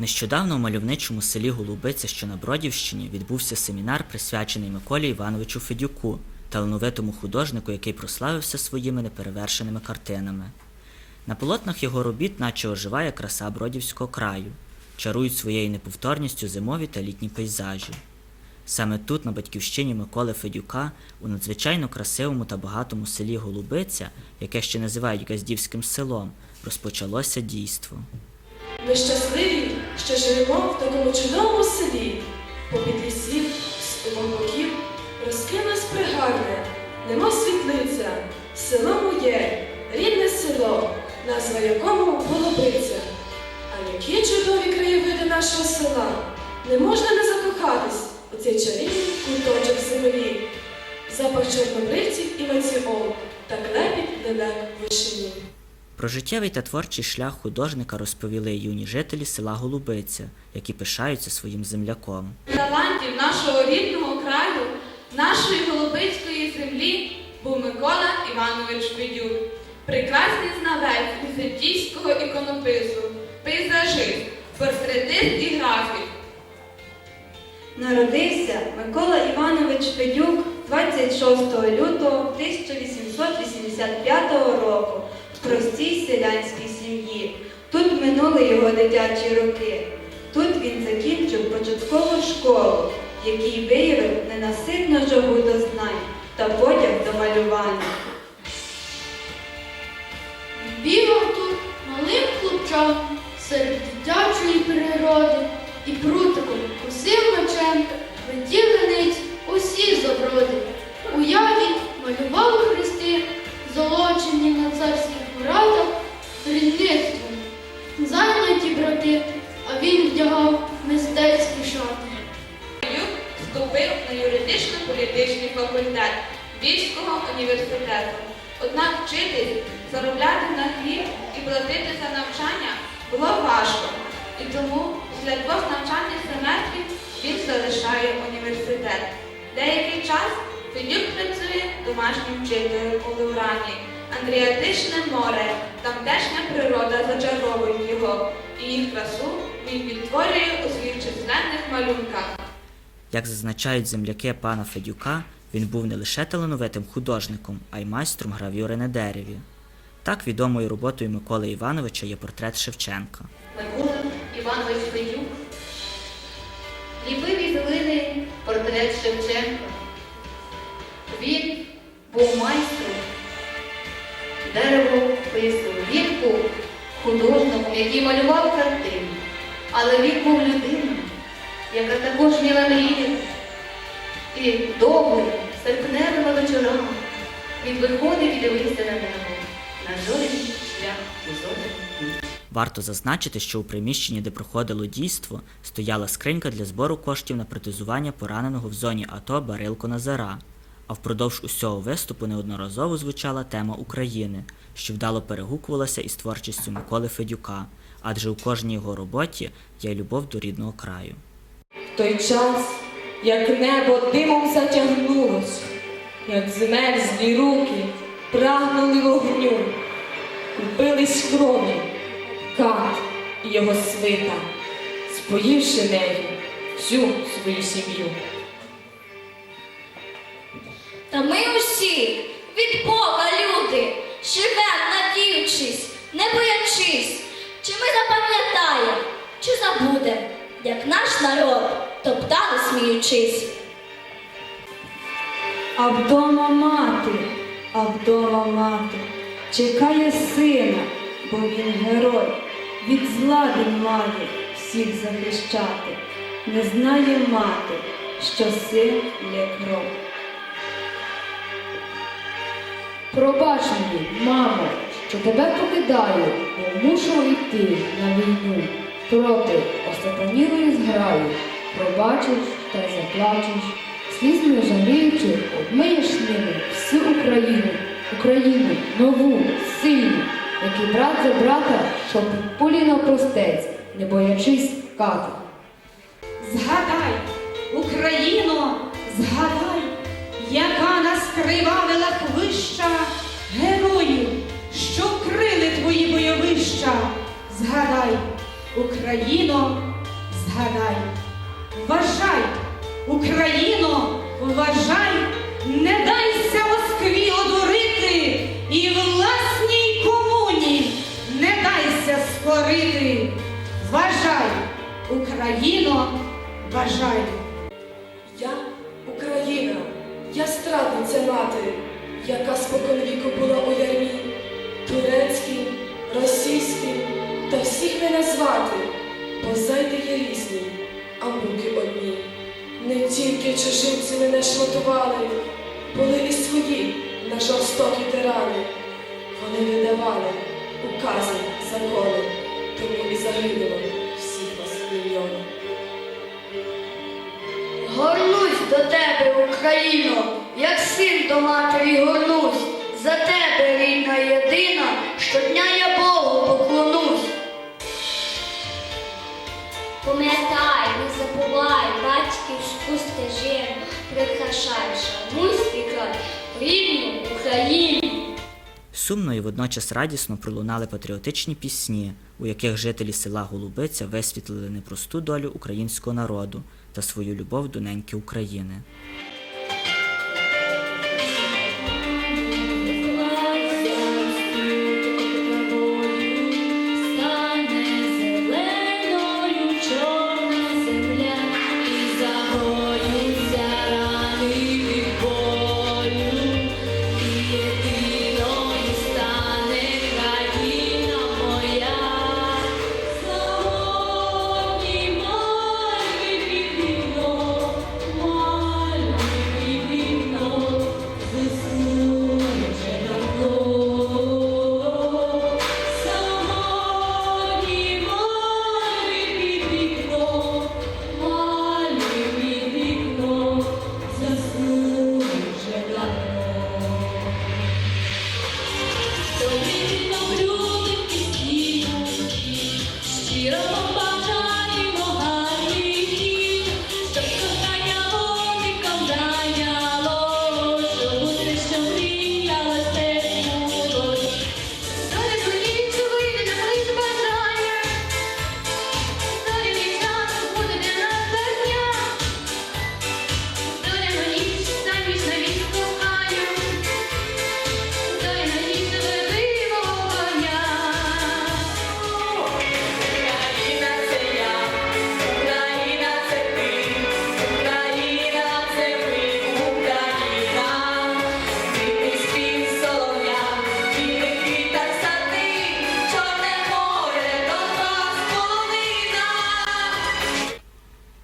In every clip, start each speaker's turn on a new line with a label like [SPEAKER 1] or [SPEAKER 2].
[SPEAKER 1] Нещодавно у мальовничому селі Голубиця, що на Бродівщині, відбувся семінар, присвячений Миколі Івановичу Федюку, талановитому художнику, який прославився своїми неперевершеними картинами. На полотнах його робіт наче оживає краса Бродівського краю, чарують своєю неповторністю зимові та літні пейзажі. Саме тут, на батьківщині Миколи Федюка, у надзвичайно красивому та багатому селі Голубиця, яке ще називають Газдівським селом, розпочалося дійство.
[SPEAKER 2] Ми щасливі, що живемо в такому чудовому селі. Попід лісів, з обох боків розкинулось пригарне, нема світлиця, село моє, рідне село, назва якому Голубиця. А які чудові краєвиди нашого села! Не можна не закохатись у цей чарівний куточок землі. Запах чорнобривців і маціол та клепіт лелек в вишині.
[SPEAKER 1] Про життєвий та творчий шлях художника розповіли юні жителі села Голубиця, які пишаються своїм земляком.
[SPEAKER 3] талантів нашого рідного краю, нашої голубицької землі був Микола Іванович Федюк, прекрасний знавець візантійського іконопису, пейзажист, портретист і графік.
[SPEAKER 4] Народився Микола Іванович Федюк 26 лютого 1885 року простій селянській сім'ї. Тут минули його дитячі роки. Тут він закінчив початкову школу, який виявив ненаситно жагу до знань та потяг до малювання.
[SPEAKER 3] Юридично-політичний факультет Львівського університету. Однак вчитись, заробляти на хліб і платити за навчання було важко. І тому після двох навчальних семестрів він залишає університет. Деякий час Федюк працює домашнім вчителем у Леврані. Андріатичне море, тамтешня природа зачаровують його, і їх красу він відтворює у своїх численних малюнках.
[SPEAKER 1] Як зазначають земляки пана Федюка, він був не лише талановитим художником, а й майстром гравюри на дереві. Так відомою роботою Миколи Івановича є портрет Шевченка.
[SPEAKER 5] Микола Іванович Федюк ліпив із глини портрет Шевченка. Він був майстром деревопису. Він був художником, який малював картини. Але він був людиною, яка також вміла мріяти. І довгими серпневими вечорами він виходив і дивився на небо, на зоряний шлях у зоряний дні.
[SPEAKER 1] Варто зазначити, що у приміщенні, де проходило дійство, стояла скринька для збору коштів на протезування пораненого в зоні АТО Барилко Назара. А впродовж усього виступу неодноразово звучала тема України, що вдало перегукувалася із творчістю Миколи Федюка, адже у кожній його роботі є любов до рідного краю.
[SPEAKER 6] Той час, як небо димом затягнулось, як змерзлі руки прагнули вогню, купились крові, кат і його свита, споївши нею всю свою сім'ю.
[SPEAKER 7] Та ми усі від Бога люди, живем, надіючись, не боячись, чи ми запам'ятаємо, чи забудем, як наш народ топтали сміючись.
[SPEAKER 4] А вдома мати, а вдома мати, чекає сина, бо він герой. Від зла він має всіх захищати. Не знає мати, що син є кров.
[SPEAKER 8] Пробач мені, мамо, що тебе покидаю, бо мушу йти на війну проти остепанілої зграї. Пробачиш та й заплачеш, слізно жаліючи, обмиєш ними всю Україну, Україну нову, сильну, який брат за брата, щоб пулі простець, не боячись кати.
[SPEAKER 9] Згадай, Україно, згадай, яка нас кривавила хвища героїв, що крили твої бойовища. Згадай, Україно, згадай, вважай, Україно, вважай, не дайся Москві одурити і власній комуні не дайся скорити. Вважай, Україно, вважай.
[SPEAKER 2] Я Україна, я страдниця мати, яка споконвіку була у ярмі, турецьким, російським, та всіх не назвати, бо зайди є різні, а муки одні. Не тільки чужинці мене шматували, були і свої на жорстокі тирани. Вони видавали укази, закони, тому і загинуло всіх вас мільйони.
[SPEAKER 10] Горнусь до тебе, Україно, як син до матері горнусь. За тебе, рідна єдина, щодня я Богу поклонусь. Пам'ятай, не забувай батьківську стежину, прикрашай, шануй свій край, рідну Україну.
[SPEAKER 11] Сумно і водночас радісно пролунали патріотичні пісні, у яких жителі села Голубиця висвітлили непросту долю українського народу та свою любов до неньки України.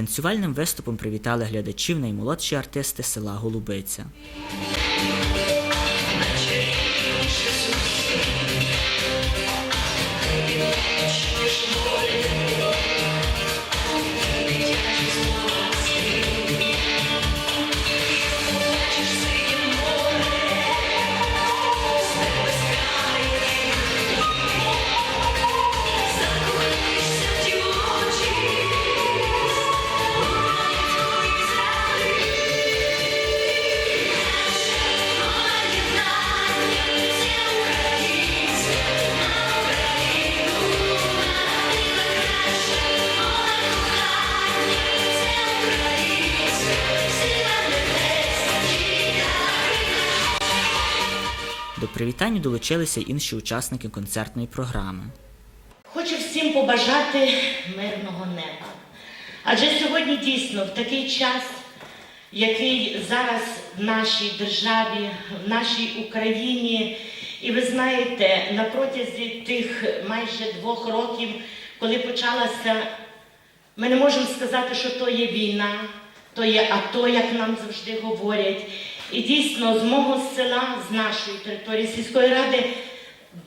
[SPEAKER 11] Танцювальним виступом привітали глядачів наймолодші артисти села Голубиця. До привітань долучилися інші учасники концертної програми.
[SPEAKER 12] Хочу всім побажати мирного неба. Адже сьогодні дійсно в такий час, який зараз в нашій державі, в нашій Україні, і ви знаєте, на протязі тих майже двох років, коли почалася, ми не можемо сказати, що то є війна, то є АТО, як нам завжди говорять. І дійсно з мого села, з нашої території сільської ради,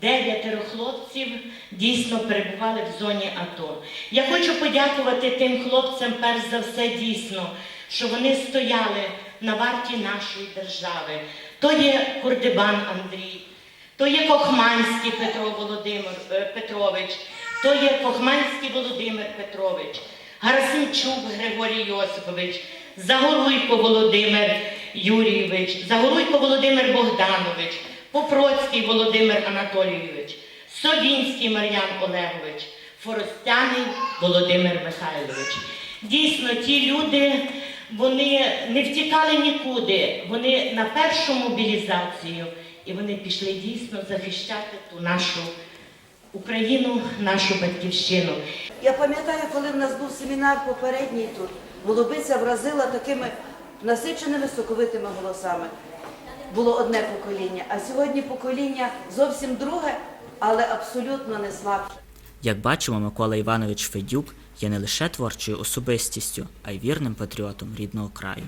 [SPEAKER 12] дев'ятеро хлопців дійсно перебували в зоні АТО. Я хочу подякувати тим хлопцям, перш за все, дійсно, що вони стояли на варті нашої держави. То є Курдибан Андрій, то є Кохманський Петро Володимир е, Петрович, то є Кохманський Володимир Петрович, Гарасимчук Григорій Йосипович, Загоруйко Володимир Юрійович, Загоруйко Володимир Богданович, Попроцький Володимир Анатолійович, Совінський Мар'ян Олегович, Форостяний Володимир Михайлович. Дійсно, ті люди, вони не втікали нікуди, вони на першу мобілізацію, і вони пішли дійсно захищати ту нашу Україну, нашу батьківщину.
[SPEAKER 13] Я пам'ятаю, коли в нас був семінар попередній тут, голубиця вразила такими насиченими соковитими голосами. Було одне покоління, а сьогодні покоління зовсім друге, але абсолютно не слабше.
[SPEAKER 1] Як бачимо, Микола Іванович Федюк є не лише творчою особистістю, а й вірним патріотом рідного краю.